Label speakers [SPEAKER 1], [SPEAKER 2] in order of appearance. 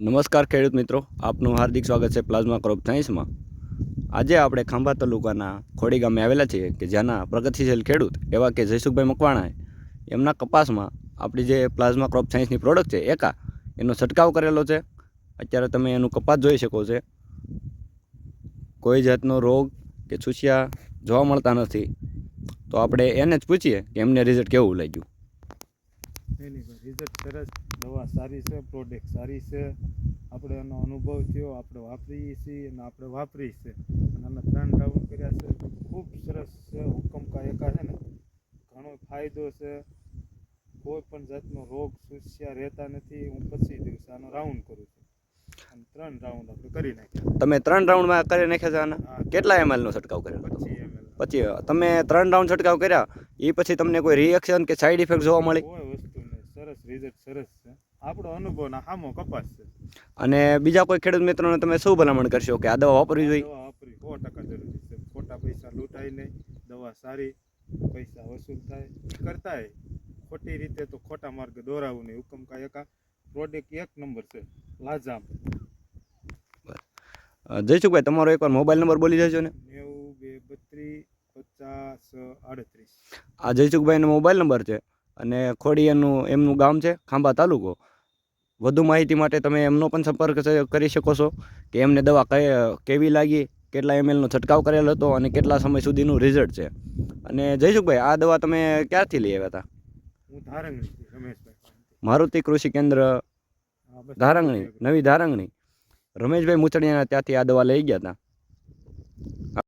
[SPEAKER 1] નમસ્કાર ખેડૂત મિત્રો, આપનું હાર્દિક સ્વાગત છે પ્લાઝમા ક્રોપ સાયન્સમાં. આજે આપણે ખાંભા તાલુકાના ખોડી ગામે આવેલા છીએ કે જ્યાંના પ્રગતિશીલ ખેડૂત એવા કે જયસુખભાઈ મકવાણાએ એમના કપાસમાં આપણી જે પ્લાઝમા ક્રોપ સાયન્સની પ્રોડક્ટ છે, એકા, એનો છંટકાવ કરેલો છે. અત્યારે તમે એનું કપાસ જોઈ શકો છો. કોઈ જાતનો રોગ કે છુસિયા જોવા મળતા નથી. તો આપણે એને જ પૂછીએ કે એમને રિઝલ્ટ કેવું લાગ્યું?
[SPEAKER 2] એની રિઝલ્ટ સરસ દવા સારી છે પ્રોડક્ટ સારી છે. આપણે એનો અનુભવ થયો આપણે વાપરીએ છીએ અને આપણે વાપરી છે અને અમે ત્રણ રાઉન્ડ કર્યા છે. ખૂબ સરસ છે. હુકમ કા એકા છે ને ઘણો ફાયદો છે. કોઈ પણ જાતનો રોગ સુસ્યા રહેતા નથી. હું પછી દિવસે આનો રાઉન્ડ કરું છું. અને ત્રણ રાઉન્ડ આપણે કરી નાખ્યા.
[SPEAKER 1] તમે ત્રણ રાઉન્ડમાં કરી નાખ્યા છે. કેટલા એમએલનો છંટકાવ
[SPEAKER 2] કર્યો? પછી
[SPEAKER 1] પછી તમે ત્રણ રાઉન્ડ છંટકાવ કર્યા. એ પછી તમને કોઈ રિએક્શન કે સાઈડ ઇફેક્ટ જોવા મળી?
[SPEAKER 2] નહીં સરસ રિઝલ્ટ સરસ છે. આપણો અનુભવ ના સામો કપાસ છે.
[SPEAKER 1] અને બીજા કોઈ ખેડૂત મિત્રોને તમે શું ભલામણ કરશો કે આ દવા વાપરવી જોઈએ?
[SPEAKER 2] દવા વાપરી સો ટકા જરૂરી છે. ખોટા પૈસા લૂંટાય નહીં. દવા સારી પૈસા વસૂલ થાય. કરતાય ખોટી રીતે તો ખોટા માર્ગે દોરાવું નહીં. હુકમ કા એકા પ્રોડક્ટ એક નંબર છે. લાજામ.
[SPEAKER 1] જયસુખભાઈ તમારો એકવાર મોબાઈલ નંબર બોલી જજો ને.
[SPEAKER 2] નેવું બે બત્રીસ પચાસ આડત્રીસ.
[SPEAKER 1] આ જયસુખભાઈનો મોબાઈલ નંબર છે. અને ખોડી એનું એમનું ગામ છે ખાંભા તાલુકો. વધુ માહિતી માટે તમે એમનો પણ સંપર્ક કરી શકો છો કે એમને દવા કઈ કેવી લાગી કેટલા એમએલનો છંટકાવ કરેલો હતો અને કેટલા સમય સુધીનું રિઝલ્ટ છે. અને જયસુખભાઈ આ દવા તમે ક્યારથી લઈ આવ્યા હતા. મારુતિ કૃષિ કેન્દ્ર ધારંગણી નવી ધારંગણી. રમેશભાઈ મુચડિયાના ત્યાંથી આ દવા લઈ ગયા હતા.